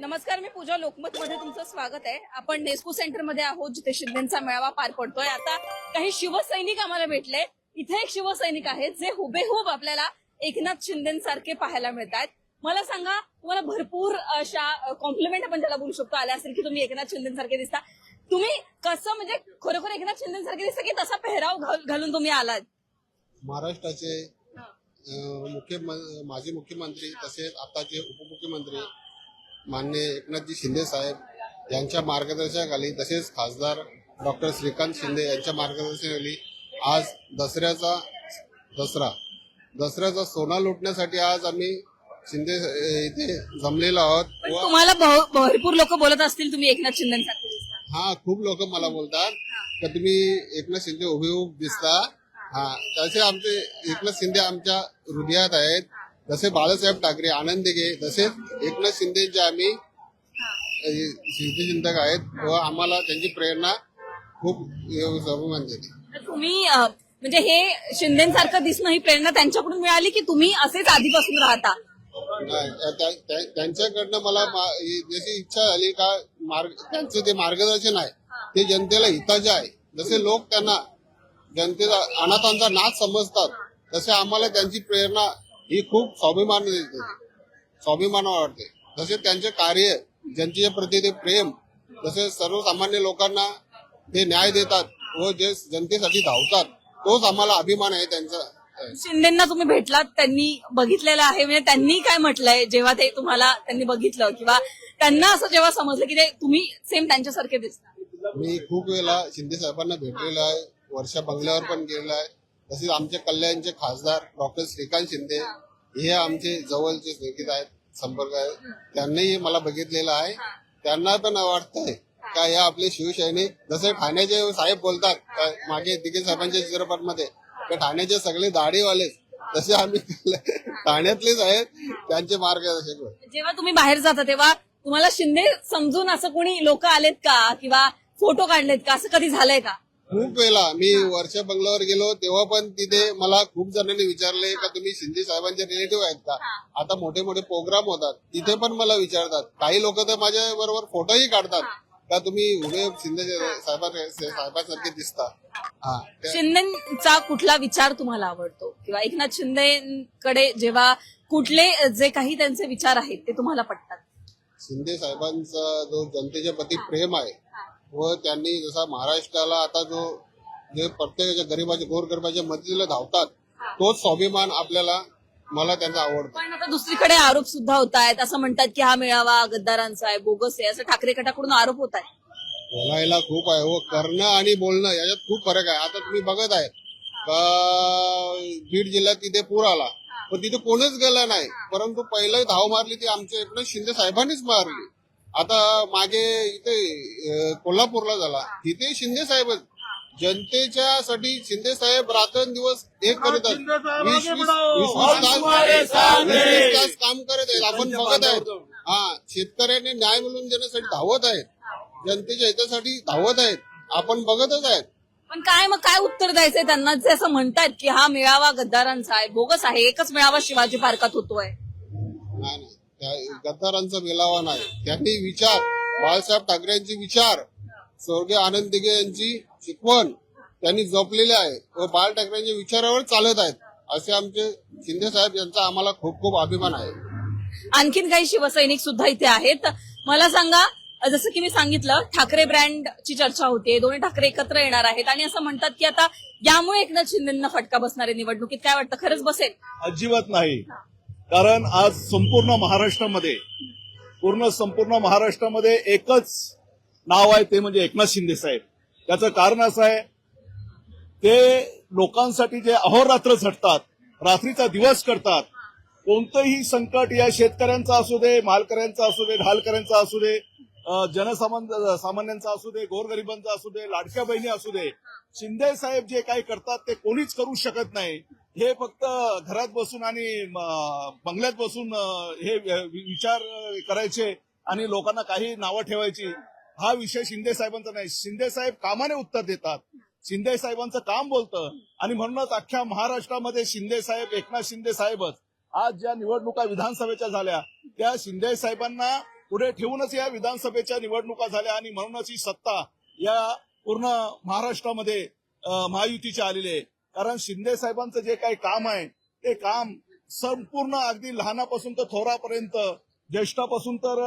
नमस्कार मी पूजा लोकमत मध्ये तुमचं स्वागत आहे. आपण नेस्को सेंटरमध्ये आहोत जिथे शिंदेचा मेळावा पार पडतोय. आता काही शिवसैनिक आम्हाला भेटले इथे एक शिवसैनिक आहेत जे हुबेहूब आपल्याला एकनाथ शिंदेसारखे पाहायला मिळत आहेत मला सांगा तुम्हाला भरपूर अशा कॉम्प्लिमेंट आपण त्याला बोलू शकतो आल्या असेल की तुम्ही एकनाथ शिंदेसारखे दिसता. तुम्ही कसं म्हणजे खरोखर एकनाथ शिंदेसारखे दिसता की तसा पेहराव घाल- घालून तुम्ही आलात? महाराष्ट्राचे मुख्य माजी मुख्यमंत्री तसेच आताचे उपमुख्यमंत्री मान्य एकनाथजी शिंदे साहेब यांच्या मार्गदर्शनाखाली तसेच खासदार डॉक्टर श्रीकांत शिंदे यांच्या मार्गदर्शनाखाली आज दसऱ्याचा दसरा दसऱ्याचा सोना लुटण्यासाठी आज आम्ही शिंदे इथे जमलेलो आहोत. पण व तुम्हाला भरपूर लोक बोलत असतील तुम्ही एकनाथ शिंदेसारखे दिसता. हा खूप लोक मला बोलतात. का तुम्ही एकनाथ शिंदे उभे उभ दिसता. हा तसे आमचे एकनाथ शिंदे आमच्या हृदयात आहेत. जसे बाळासाहेब ठाकरे आनंद दिघे तसेच एकनाथ शिंदेचे आम्ही शिल्पचिंतक आहेत व आम्हाला त्यांची प्रेरणा खूप सर्वमान तर तुम्ही म्हणजे हे शिंदेसारखं दिसणं ही प्रेरणा त्यांच्याकडून मिळाली की तुम्ही असेच आधीपासून राहता? त्यांच्याकडनं मला जशी इच्छा झाली का मार्ग त्यांचं ते मार्गदर्शन आहे ते जनतेला हिताचे आहे. जसे लोक त्यांना जनतेचा अनाथांचा नाच समजतात तसे आम्हाला त्यांची प्रेरणा ही खूप स्वाभिमान देते स्वाभिमान वाटते तसे त्यांचे कार्य जनतेच्या प्रती ते प्रेम तसे सर्वसामान्य लोकांना ते न्याय देतात व जे जनतेसाठी धावतात तोच आम्हाला अभिमान आहे त्यांचा. शिंदेना तुम्ही भेटलात त्यांनी बघितलेलं आहे. म्हणजे त्यांनी काय म्हटलंय जेव्हा ते तुम्हाला त्यांनी बघितलं किंवा त्यांना असं जेव्हा समजलं की ते तुम्ही सेम त्यांच्यासारखे दिसता? मी खूप वेळेला शिंदे साहेबांना भेटलेलो आहे. वर्षा बंगल्यावर पण गेलेलो आहे. तसेच आमचे कल्याणचे खासदार डॉक्टर श्रीकांत शिंदे हे आमचे जवळचे स्नेहित आहेत संपर्क आहेत त्यांनाही मला बघितलेलं आहे. त्यांना पण वाटतंय का या आपले शिवसैनिक जसे ठाण्याचे साहेब बोलतात का मागे दिघे साहेबांच्या चित्रपटमध्ये का ठाण्याचे सगळे दाढीवाले तसे आम्ही ठाण्यातलेच आहेत. त्यांचे मार्गदर्शक. जेव्हा तुम्ही बाहेर जाता तेव्हा तुम्हाला शिंदे समजून असं कोणी लोक आलेत का? किंवा फोटो काढलेत का? असं कधी झालंय का? खूप वेळा मी वर्षा बंगल्यावर गेलो तेव्हा पण तिथे मला खूप जणांनी विचारले का तुम्ही शिंदे साहेबांचे रिलेटिव्ह आहेत का? आता मोठे मोठे प्रोग्राम होतात तिथे पण मला विचारतात. काही लोक तर माझ्या बरोबर फोटोही काढतात का तुम्ही उभे शिंदे साहेबां साहेबांसारखे दिसता? हा. शिंदेचा कुठला विचार तुम्हाला आवडतो? किंवा एकनाथ शिंदेकडे जेव्हा कुठले जे काही त्यांचे विचार आहेत ते तुम्हाला पटतात? शिंदे साहेबांचा जो जनतेच्या प्रती प्रेम आहे व त्यांनी जसा महाराष्ट्राला आता जो जे प्रत्येकाच्या गरीबाच्या गोरगरिबाच्या मदतीला धावतात तोच स्वाभिमान आपल्याला मला त्यांचा आवडतो. पण आता दुसरीकडे आरोप सुद्धा होत आहेत. असं म्हणतात की हा मेळावा गद्दारांचा आहे बोगस आहे. असं ठाकरे गटाकडून आरोप होत आहे बोलायला खूप आहे. हो करणं आणि बोलणं याच्यात खूप फरक आहे. आता तुम्ही बघत आहे. का बीड जिल्ह्यात तिथे पूर आला. पण तिथे कोणीच गेलं नाही. परंतु पहिलं धाव मारली ती आमच्या इकडे शिंदे साहेबांनीच मारली. आता मागे इथे कोल्हापूरला झाला. तिथे शिंदे साहेबच. जनतेच्या साठी शिंदे साहेब रात्रंदिवस एक करत आहेत. वीस वीस वीस वीस तास वीस वीस तास काम करत आहेत. आपण बघत आहेत. हा शेतकऱ्यांनी न्याय मिळवून देण्यासाठी धावत आहेत. जनतेच्या हितासाठी धावत आहेत. आपण बघतच आहेत. पण काय मग काय उत्तर द्यायचंय त्यांना? जे असं म्हणतात की हा मेळावा गद्दारांचा आहे बोगस आहे एकच मेळावा शिवाजी पार्कात होतोय. नाही. गद्दारांचा मेलावा नाही. त्यांनी विचार बाळासाहेब ठाकरेंचे विचार स्वर्गीय आनंद दिघे यांची शिकवण त्यांनी जपलेली आहे. व बाळ ठाकरेंच्या विचारावर चालत आहेत. असे आमचे शिंदे साहेब यांचा आम्हाला खूप खूप अभिमान आहे. आणखीन काही शिवसैनिक सुद्धा इथे आहेत. मला सांगा जसं की मी सांगितलं ठाकरे ब्रँडची चर्चा होते दोन्ही ठाकरे एकत्र येणार आहेत. आणि असं म्हणतात की आता यामुळे एकनाथ शिंदेना फटका बसणार आहे निवडणुकीत काय वाटतं? खरंच बसेल? अजिबात नाही. कारण आज संपूर्ण महाराष्ट्रामध्ये पूर्ण संपूर्ण महाराष्ट्रामध्ये एकच नाव आहे ते म्हणजे एकनाथ शिंदे साहेब. त्याचं कारण असं आहे ते लोकांसाठी जे अहोरात्र झटतात रात्रीचा दिवस करतात कोणतंही संकट या शेतकऱ्यांचा असू दे मालकऱ्यांचं असू दे ढालकऱ्यांचं असू दे जनसामान जनसामान्य सामान्यांचा असू दे गोरगरिबांचा असू दे लाडक्या बहिणी असू दे शिंदे साहेब जे काही करतात ते कोणीच करू शकत नाही. हे फक्त घरात बसून आणि बंगल्यात बसून हे विचार करायचे आणि लोकांना काही नावं ठेवायची हा विषय शिंदे साहेबांचा नाही. शिंदे साहेब कामाने उत्तर देतात. शिंदे साहेबांचं काम बोलतं. आणि म्हणूनच अख्ख्या महाराष्ट्रामध्ये शिंदे साहेब एकनाथ शिंदे साहेबच आज ज्या निवडणुका विधानसभेच्या झाल्या त्या शिंदे साहेबांना पुढे ठेवूनच या विधानसभेच्या निवडणुका झाल्या आणि म्हणूनच ही सत्ता या पूर्ण महाराष्ट्रामध्ये महायुतीच्या महायुतीची आलेली आहे. कारण शिंदे साहेबांचं जे काही काम आहे ते काम संपूर्ण अगदी लहानापासून तर थोरापर्यंत ज्येष्ठापासून तर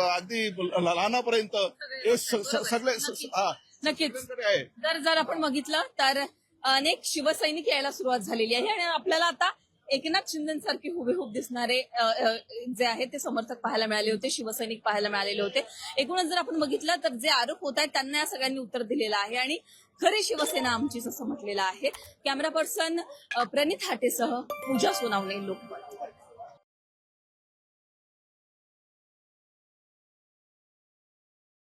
अगदी लहानापर्यंत हे सगळे नक्कीच. आहे. तर जर आपण बघितलं तर अनेक शिवसैनिक यायला सुरुवात झालेली आहे आणि आपल्याला आता एकनाथ शिंदेसारखे हुबेहूब दिसणारे जे आहेत ते समर्थक पाहायला मिळाले होते शिवसैनिक पाहायला मिळालेले होते. एकूणच जर आपण बघितलं तर जे आरोप होत आहेत त्यांना या सगळ्यांनी उत्तर दिलेलं आहे. आणि खरी शिवसेना आमचीच असं म्हटलेलं आहे. कॅमेरा पर्सन प्रणित हाटेसह पूजा सोनावणे लोकमत